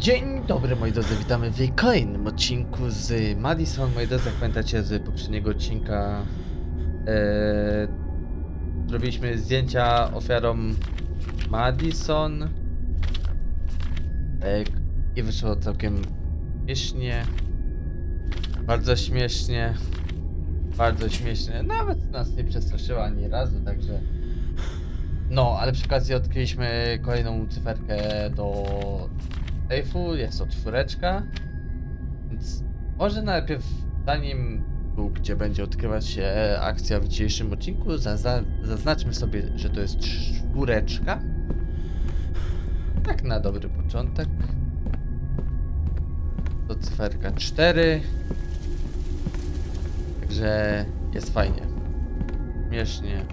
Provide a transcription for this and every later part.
Dzień dobry moi drodzy, witamy w kolejnym odcinku z Madison. Moi drodzy, jak pamiętacie z poprzedniego odcinka e, zrobiliśmy zdjęcia ofiarom Madison. E, i wyszło całkiem śmiesznie, bardzo śmiesznie, bardzo śmiesznie, nawet nas nie przestraszyła ani razu, także no, ale przy okazji odkryliśmy kolejną cyferkę do sejfu, jest to czwóreczka. Więc może najpierw, zanim tu, gdzie będzie odkrywać się akcja w dzisiejszym odcinku, zaza zaznaczmy sobie, że to jest czwóreczka. Tak na dobry początek. To cyferka 4. Także jest fajnie. Śmiesznie.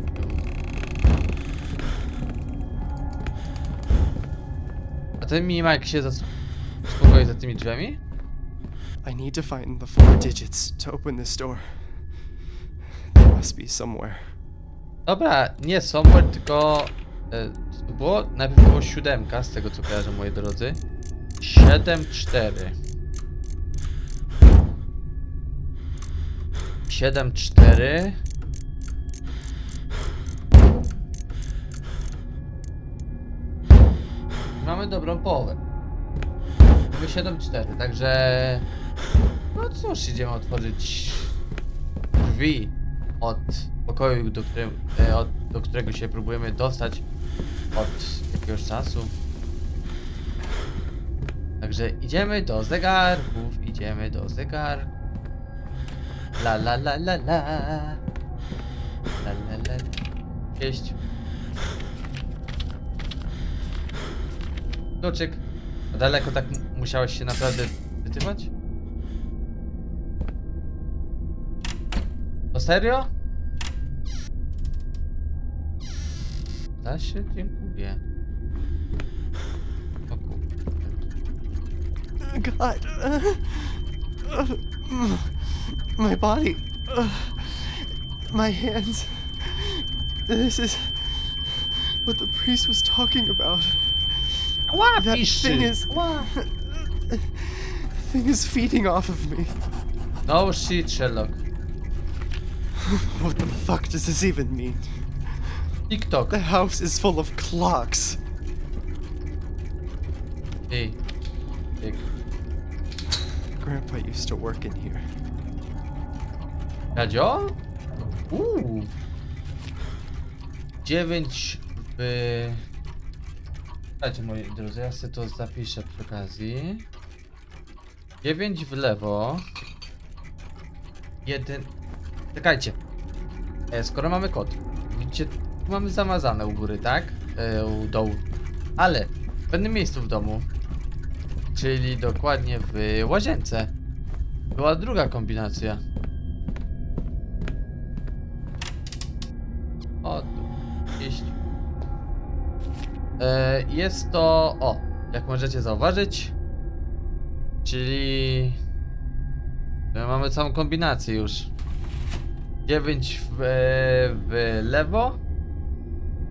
Ten minimajk się zas- uspokoi za tymi drzwiami? I need to find the four digits to open this door. They must be somewhere. Dobra, nie somewhere, tylko... To było? Najpierw było siódemka, z tego co kojarzę, moi drodzy. 7, 4. Mamy dobrą połowę. Mamy 7, 4, także... No cóż, idziemy otworzyć drzwi od pokoju, do, e, od, do którego się próbujemy dostać od jakiegoś czasu. Także idziemy do zegarków, idziemy do zegarków. La la la la la. La la la. Cześć. Kluczyk. Daleko tak musiałeś się naprawdę wytywać? To serio? Da się, dziękuję. O. God. My body. My hands. This is what the priest was talking about. Ła, That thing is. thing is feeding off of me. No shit, Sherlock. What the fuck does this even mean? TikTok. The house is full of clocks. Hey. Ej. Grandpa used to work in here. Uuu. 9 w... Słuchajcie moi drodzy, ja sobie to zapiszę przy okazji. 9 w lewo. 1... Czekajcie. E, skoro mamy kod, widzicie, tu mamy zamazane u góry, tak? E, u dołu. Ale w pewnym miejscu w domu, czyli dokładnie w łazience, była druga kombinacja. Jest to. O, jak możecie zauważyć. Czyli. e, Mamy całą kombinację już. 9 w, w lewo,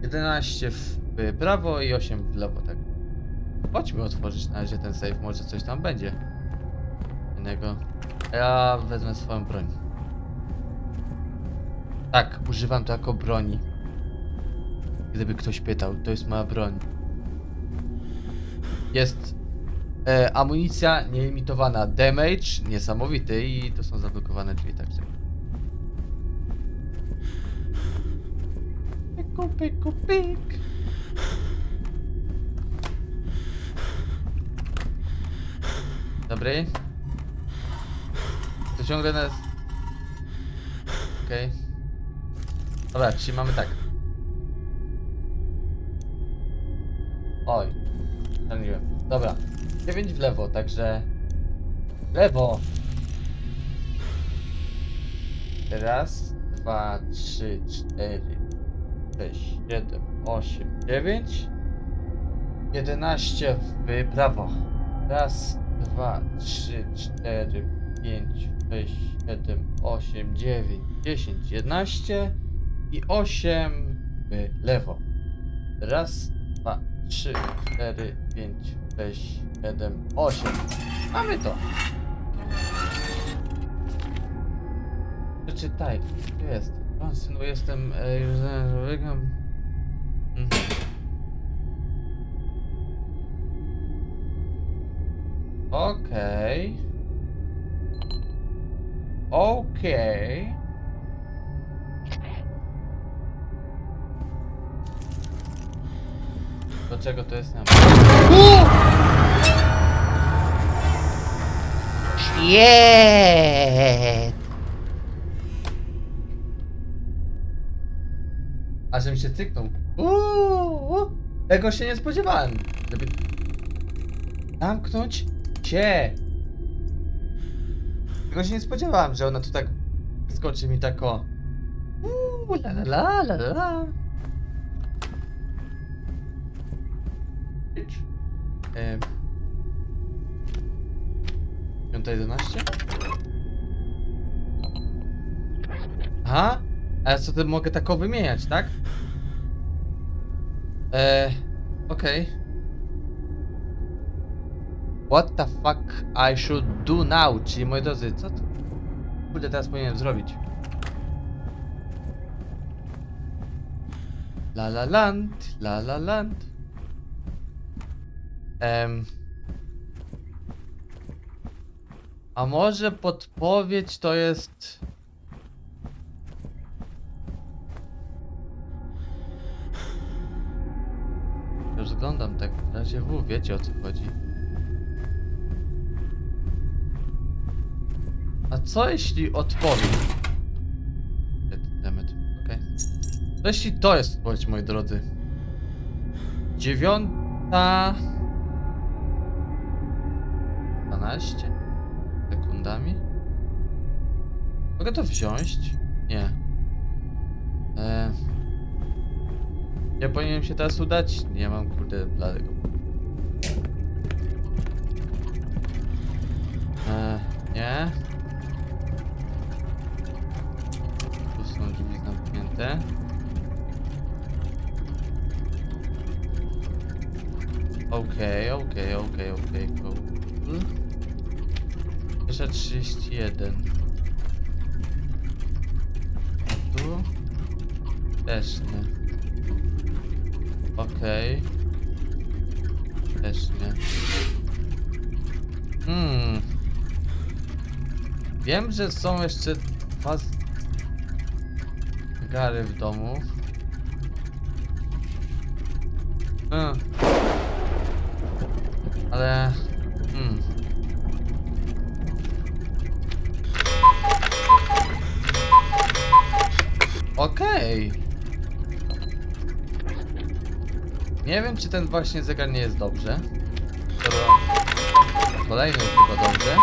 11 w prawo i 8 w lewo, tak. Chodźmy otworzyć na razie ten safe, może coś tam będzie. Innego. Ja wezmę swoją broń. Tak, używam to jako broni. Gdyby ktoś pytał, to jest moja broń. Jest e, amunicja nielimitowana, damage niesamowity i to są zablokowane drzwi, także. Pyku, pyku, pyk. Dobry. To ciągle nas... Okej. Dobra, czyli mamy tak. Oj. Zaniłem. Dobra. 9 w lewo, także... Lewo! Raz, dwa, trzy, cztery, sześć, siedem, osiem, dziewięć. Jedenaście w prawo. Raz, dwa, trzy, cztery, pięć, sześć, siedem, osiem, dziewięć, dziesięć, jedenaście i osiem w lewo. Raz, dwa, trzy, cztery, pięć, 6, 7, 8. Mamy to. Przeczytaj, tu jest. O, synu, jestem e, już człowiekiem. Mhm. Okej. Okej. Do czego to jest nam? Shit! A żebym się cyknął. Uuu, tego się nie spodziewałem. Żeby zamknąć się. Tego się nie spodziewałem, że ona tu tak skoczy mi tak o. Uuu, la la la la la Piąta jedenaście? Aha, a ja ty mogę tako wymieniać, tak? Eee, okej. What the fuck I should do now? Czyli moi drodzy, co to? Kurde, teraz powinienem zrobić. La la land, la la land. Em. A może podpowiedź to jest... Rozglądam tak w razie W, wiecie o co chodzi. A co jeśli. Co jeśli to jest odpowiedź, moi drodzy? Dziewiąta... 15 sekundami. Mogę to wziąć? Nie. Eee, ja powinienem się teraz udać? Nie mam kurde bladego. Eee, nie. Tu są drzwi zamknięte. Okej, okay, okej, okay, okej, okay, okej, okay, 21. A tu? Też nie. Okej. Okay. Też nie. Hmm. Wiem, że są jeszcze dwa gary w domu. Hmm. Ale... Nie wiem, czy ten właśnie zegar nie jest dobrze. Kolejny jest chyba dobrze.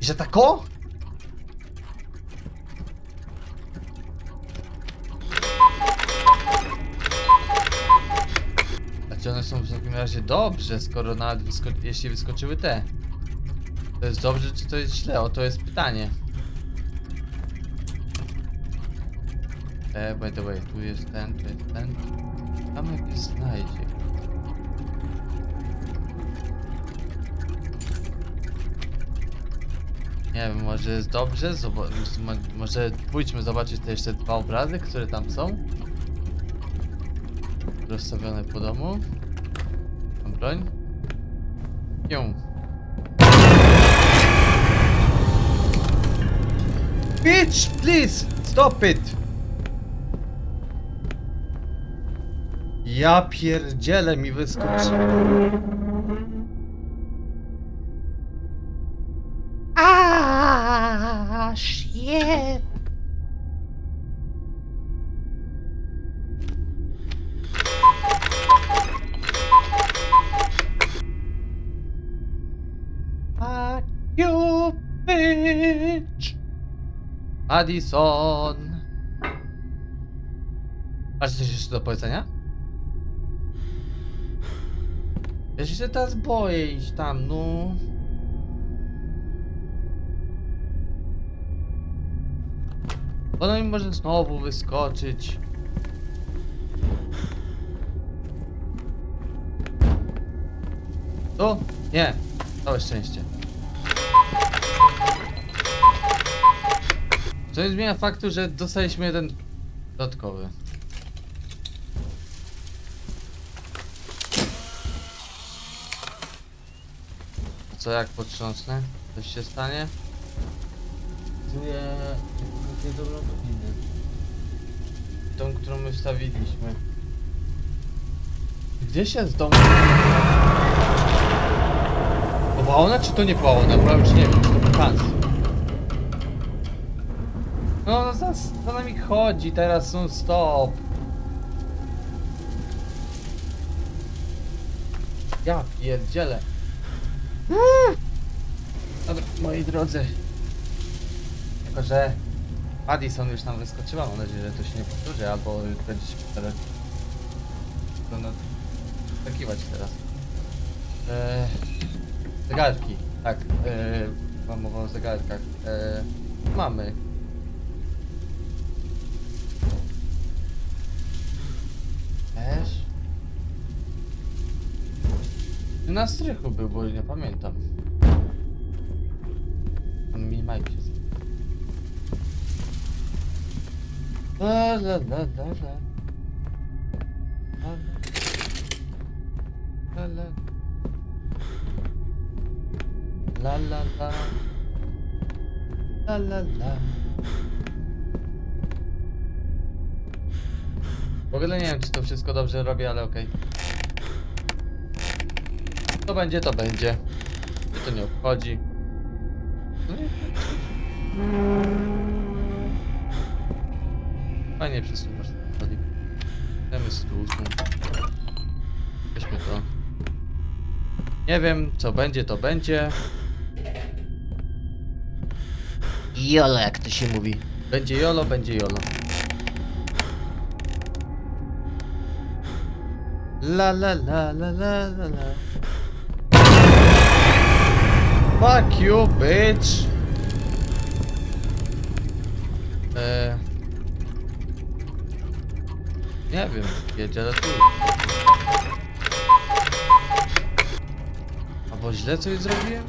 Że tako? A czy one są w takim razie dobrze, skoro nawet wysko jeśli wyskoczyły te? To jest dobrze, czy to jest źle? O, to jest pytanie. E, by the way, tu jest ten, tu jest ten. Tam jakiś znajdzie. Nie wiem, może jest dobrze? Zoba mo- może pójdźmy zobaczyć te jeszcze dwa obrazy, które tam są. Rozstawione po domu. Mam broń. Ją. Bitch, please, stop it! Ja pierdzielę mi wyskocz. Addison! Masz coś jeszcze do powiedzenia? Ja się teraz boję iść tam, no. Ona mi może znowu wyskoczyć. Tu? Nie. Całe szczęście. Co nie zmienia faktu, że dostaliśmy jeden dodatkowy. Co jak potrząsnę? Coś się stanie? Czuję jakąś dobrą godzinę. Tą, którą my wstawiliśmy. Gdzie się z domu... To czy to nie była ona? Ja już nie wiem, czy to. No, no za, za nami chodzi teraz non stop. Ja pierdzielę. Dobra, moi drodzy. Jako, że Addison już nam wyskoczyła, mam nadzieję, że to się nie powtórzy, albo będzie się teraz będę takiwać teraz. Eee, zegarki, tak, eee, mam mowa o zegarkach. Eee, mamy. Też? Na strychu był, bo nie pamiętam. On mi Mike się z- La la la la la. La la. La la. La la la. W ogóle nie wiem, czy to wszystko dobrze robię, ale okej. To będzie, to będzie. To nie obchodzi. No nie. Fajnie przesuwasz ten stolik. Chcemy stół. Weźmy to. Nie wiem, co będzie, to będzie. Jolo, jak to się mówi. Będzie jolo, będzie jolo. La la la la la la la. Fuck you, bitch! Eee... Nie wiem, jedzie tu. Albo źle coś zrobiłem?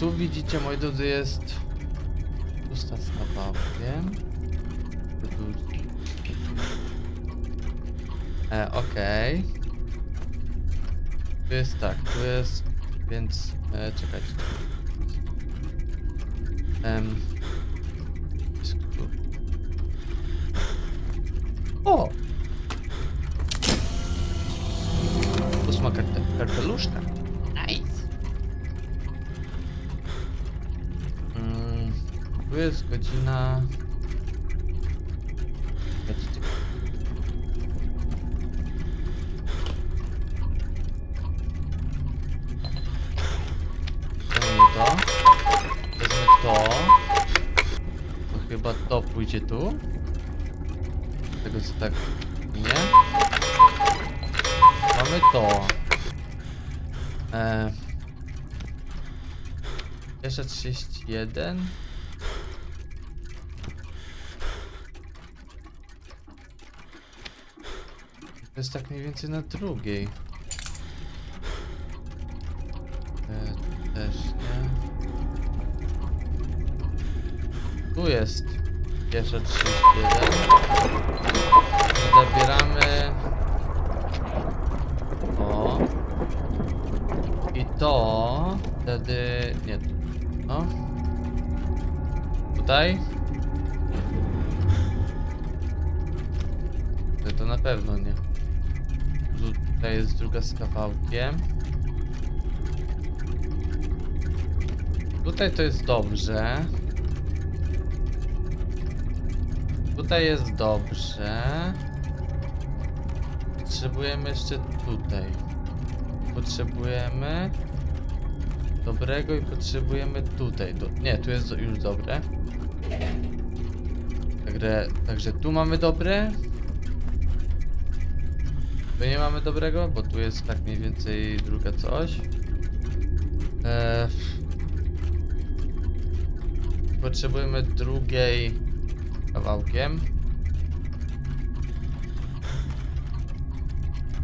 Tu widzicie, moi drodzy, jest pusta z kawałkiem. Tu- E, okej. Tu jest tak, tu jest, więc, e, czekajcie. Em, jest tu. O! Ósma karte, karteluszka. Nice. Mm, tu jest godzina... pójdzie tu. Tego co tak... Nie? Mamy to. Eee... Jeszcze 31. To jest tak mniej więcej na drugiej. E, też nie. Tu jest jeszcze 31. Zabieramy. O. I to wtedy. Nie. No. Tutaj. To, na pewno nie. Tu- Tutaj jest druga z kawałkiem. Tutaj to jest dobrze. Tutaj jest dobrze. Potrzebujemy jeszcze tutaj. Potrzebujemy dobrego i potrzebujemy tutaj. Nie, tu jest już dobre. Także, także tu mamy dobre. Tu nie mamy dobrego, bo tu jest tak mniej więcej druga coś. Eee... potrzebujemy drugiej kawałkiem.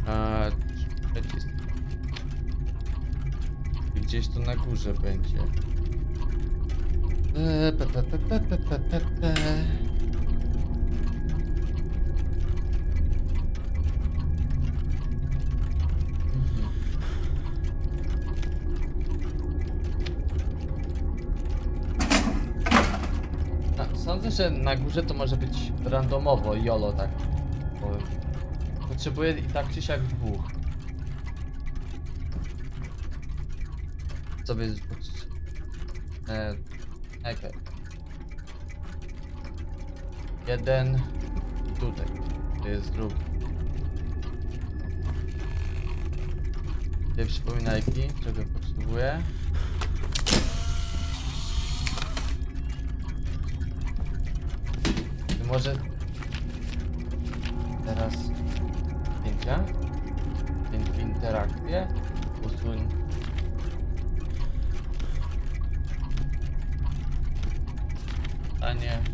Eee, Gdzieś tu na górze będzie. Eee, pe, pe, pe, pe, pe, pe, pe, pe. Mhm. No, sądzę, że na górze to może być randomowo, jolo tak. Potrzebuję i tak czy siak dwóch. Sobie... E, najpierw. Jeden tutaj. To jest drugi. Dwie przypominajki, czego potrzebuję. Może teraz zdjęcia? Interakcje. Usuń. A nie.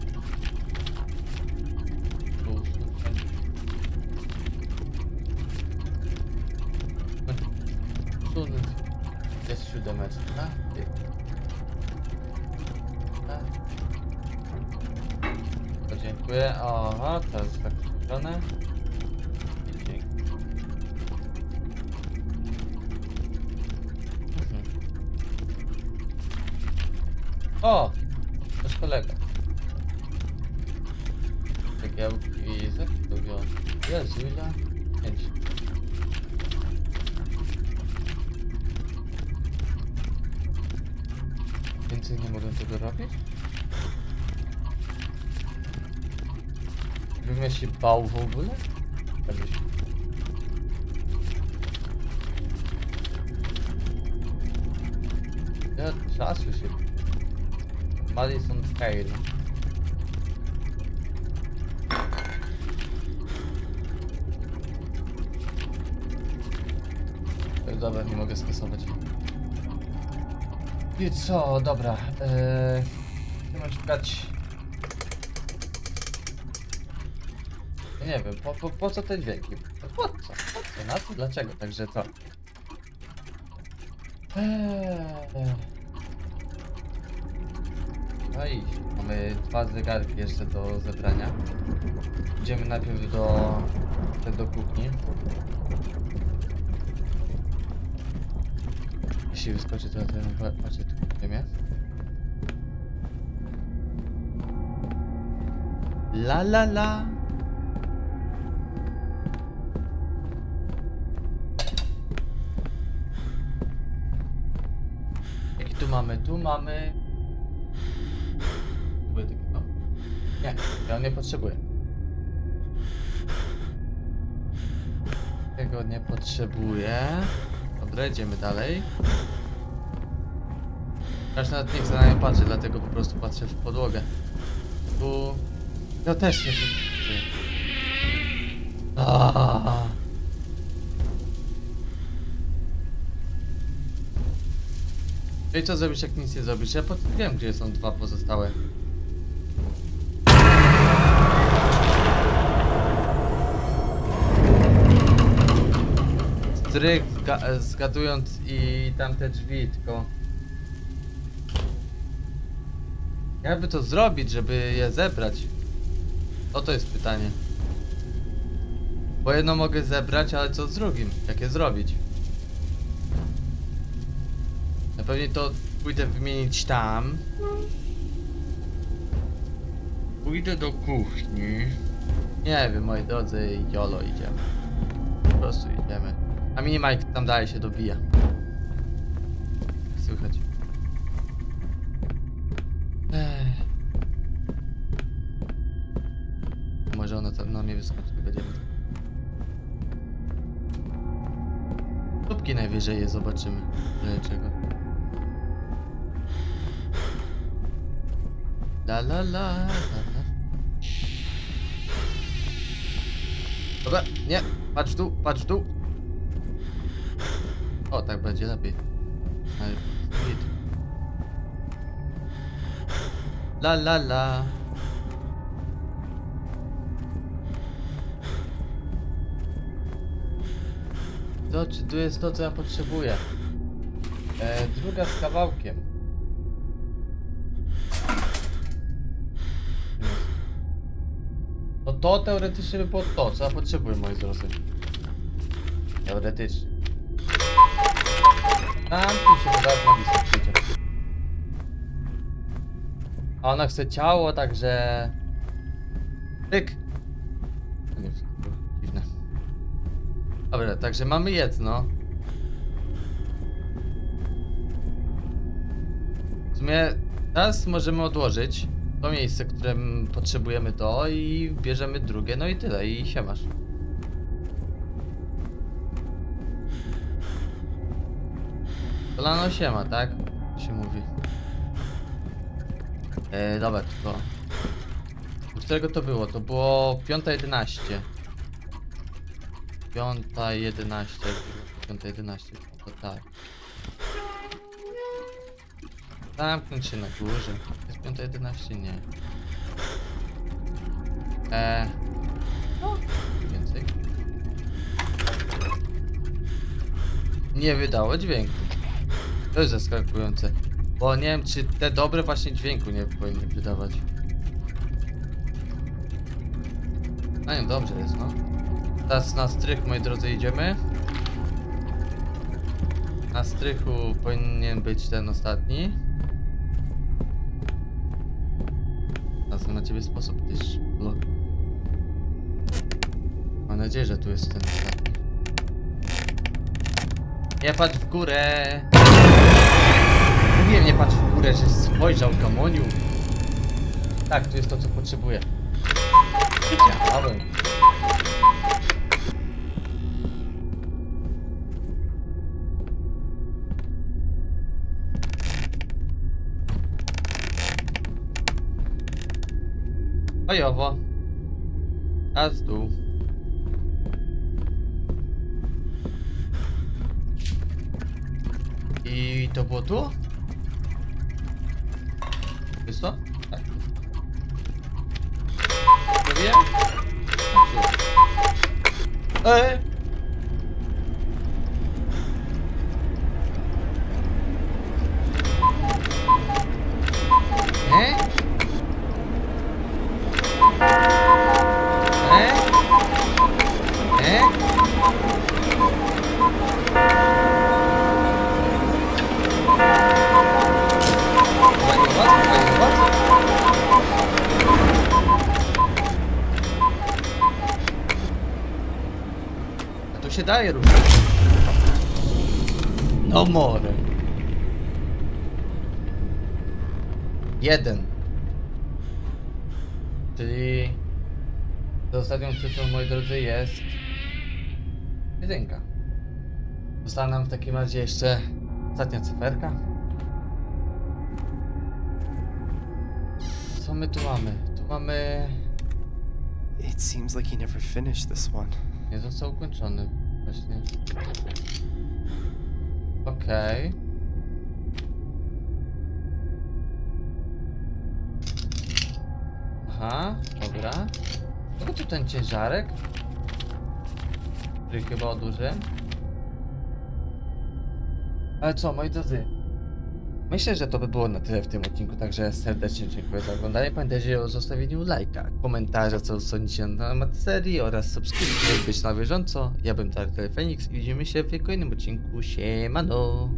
O! Nasz kolega. Cegiełki zaktują. Jezu, ile? Pięć. Więcej nie mogę tego robić? Bym ja się bał w ogóle? Ja czasu się... Madison. Ej, Dobra, nie mogę skasować. I co? Dobra. Eee, chcemy szukać... Nie wiem, po, po, po co te dźwięki? Po co? Po co? Na co? Dlaczego? Także co? Eee. No i mamy dwa zegarki jeszcze do zebrania. Idziemy najpierw do, do kuchni. Jeśli wyskoczy, to ja patrzę tu ziemię. La la la. Jaki tu mamy? Tu mamy... Nie, ja nie potrzebuję. Tego nie potrzebuję. Dobra, idziemy dalej. Aż nawet nie chcę na nią patrzeć, dlatego po prostu patrzę w podłogę. Tu... Ja też nie potrzebuję. Aaaa. No i co zrobisz, jak nic nie zrobisz? Ja wiem, gdzie są dwa pozostałe. Zga zgadując i tamte drzwi, tylko... Jakby to zrobić, żeby je zebrać? O to jest pytanie. Bo jedno mogę zebrać, ale co z drugim? Jak je zrobić? Na pewno to pójdę wymienić tam. Pójdę do kuchni. Nie wiem, moi drodzy, jolo idziemy. Po prostu idziemy. A minimajk tam dalej się dobija. Słychać. Ech. Może ona tam na mnie wyskoczy, będziemy. Tubki najwyżej je zobaczymy. Ale czego? La la la la la. Dobra, nie, patrz tu, patrz tu. Tak będzie lepiej. Ale. La la la. To, czy tu jest to, co ja potrzebuję? E, druga z kawałkiem. No to teoretycznie by było to, co ja potrzebuję, moi drodzy. Teoretycznie. Tam tu się wydaje na blisko. A ona chce ciało, także... Tyk! Dziwne. Dobra, także mamy jedno. W sumie teraz możemy odłożyć to miejsce, którym potrzebujemy to i bierzemy drugie, no i tyle, i siemasz. Kolano siema, tak? Się mówi. E, dobra, to. U którego to było? To było 5.11. 5.11. 5.11. To tak. Zamknąć się na górze. Jest 5.11? Nie. Eee. No, więcej. Nie wydało dźwięku. To jest zaskakujące. Bo nie wiem, czy te dobre właśnie dźwięku nie powinny wydawać. A nie, dobrze jest, no. Teraz na strych, moi drodzy, idziemy. Na strychu powinien być ten ostatni. Teraz na ciebie sposób też. Lol. Mam nadzieję, że tu jest ten ostatni. Nie patrz w górę! Mówiłem, nie patrz w górę, że spojrzał Gamoniu. Tak, tu jest to, co potrzebuję. Wiedziałem. Ojowo. Raz dół. To było tu? Jest to? Tak. Zrobiłem? Eee! 1. Czyli ostatnią cyfrą, moi drodzy, jest jedynka. Została nam w takim razie jeszcze ostatnia cyferka. Co my tu mamy? Tu mamy... It seems like he never finished this one. Nie został ukończony. Właśnie. Okej. Okay. Aha, dobra. No tu ten ciężarek? Który chyba odłożyłem. Ale co, moi drodzy? Myślę, że to by było na tyle w tym odcinku, także serdecznie dziękuję za oglądanie. Pamiętajcie o zostawieniu lajka, komentarza, co sądzicie na temat serii oraz subskrypcji, by być na bieżąco. Ja bym Dark Phoenix i widzimy się w kolejnym odcinku. Siemano!